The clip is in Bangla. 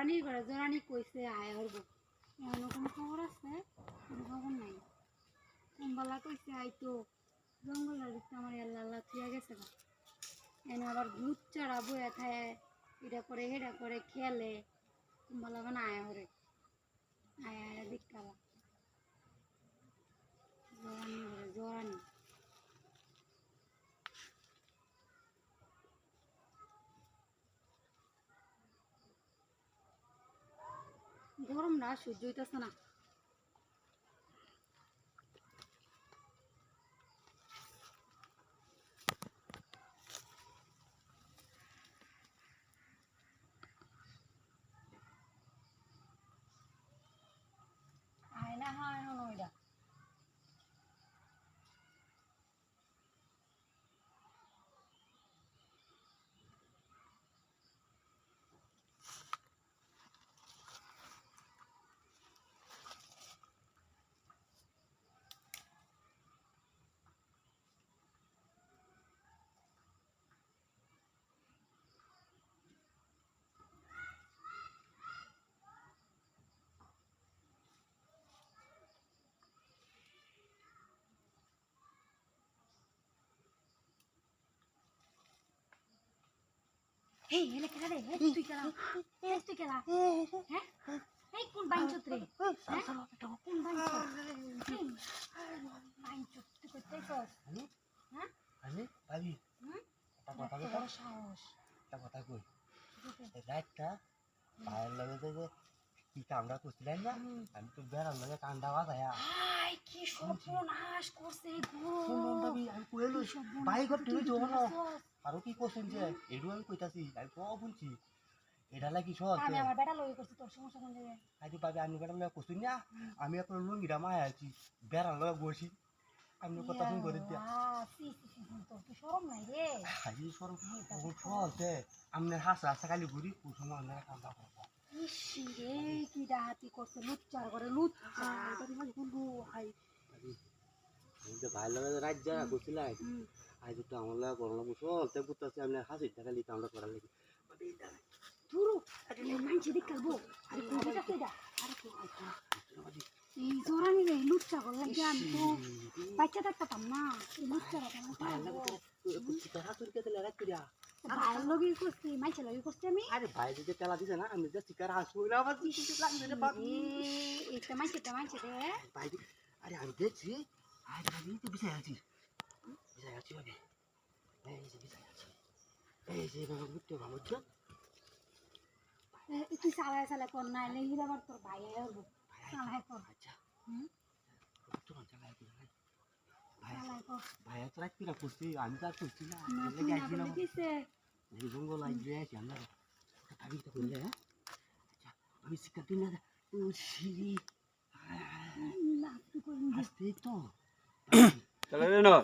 জোরানির ঘরে জোরানি কইছে, আয় হরব এমন খবর আছে, কোনো খবর নাই। কুম্বালা কইছে আই তো, জঙ্গলের আমার আল্লাহ আল্লাহ গেছে না এনে আবার ভূত চড়া বয়ে খায়, এটা করে হেটা করে, খেলে। কুম্বালা মানে আয় হরে আয় আয় দিকালা জোরানি ঘরে জোরানি গরম না সহ্য হইতেছে না আয় না হয় না ওইটা হেই এলে খেলা রে তুই খেলা তুই খেলা হ্যাঁ? এই কোন হ্যাঁ? কোন আমি হ্যাঁ? আমি ভাবি হুম? একটা কথা কই সাহস। একটা কথা কই। রাতটা ভাইয়ের লগে যে কি কামটা করছিলেন না? আমি তো বেড়ার লগে কান্দা বাজায়া। সর্বনাশ করছে গো। আমি কইলো কি তুমি না? আরও কি করছেন যে? এডু আমি কইতাছি আমি তো বলছি? এটা লাগি সহজ আমি আমার বেটা লই করছি তোর সমস্যা কোন জায়গায়? আজ আমি বেড়ার লগে করছি না। আমি এখন লুঙ্গিটা মায়া আছি লগে বসি। আমি কথা শুন করে দিয়া সি সি সি তোর কি শরম নাই রে? আজি বহুত সহজ যে আমনে হাসা হাসা খালি ঘুরি কুসুম আমনে কান্দা করব ইসি রে কি ডাহাতি করছে লুচ্চার করে লুচ্চার। হাই। আমি ভাইয়ের লগে রাত যারা করছিলাম হুম। আজ তো আমার লাগে করলাম চলতে বুঝতেছি আপনি হাসি টাকা লিখে আমরা করার লাগি। ধুরু। এই মানছি দেখ কালবো আরে কোন দিকে আছে এটা? আরে এই জোরানি রে লুচ্চা করলাম কি আমি তো। বাচ্চা থাকতাম না এই লুচ্চা রাখলাম ভাইয়ের লগে করছি মাইছে লগে করছি আমি। আরে ভাই যদি তেলা দিছে না আমি যে শিকার হাসবো না আবার লাগবে রে এটা মাইছে মাইছে রে ভাই আরে আমি দেখছি। আরে ভাই তো বিছাই আছি। বিছাই আছি ভাবি এই যে বিছাই আছি। এই যে বাবা বুঝছ এ, তুই চালায় চালায় কর না এলে আবার তোর ভাই আইব চালায় কর। আচ্ছা। হুম? তোমার চালায় কর ভাই। তো রাত কিরা করছি আমি তো আর করছি না। আমি জঙ্গল আইলে আছি আমরা। ভাবি তো করলে হ্যাঁ? আচ্ছা আমি শিকার দিন না ও সিরি না তুই কই আসতেই তো চলে রে না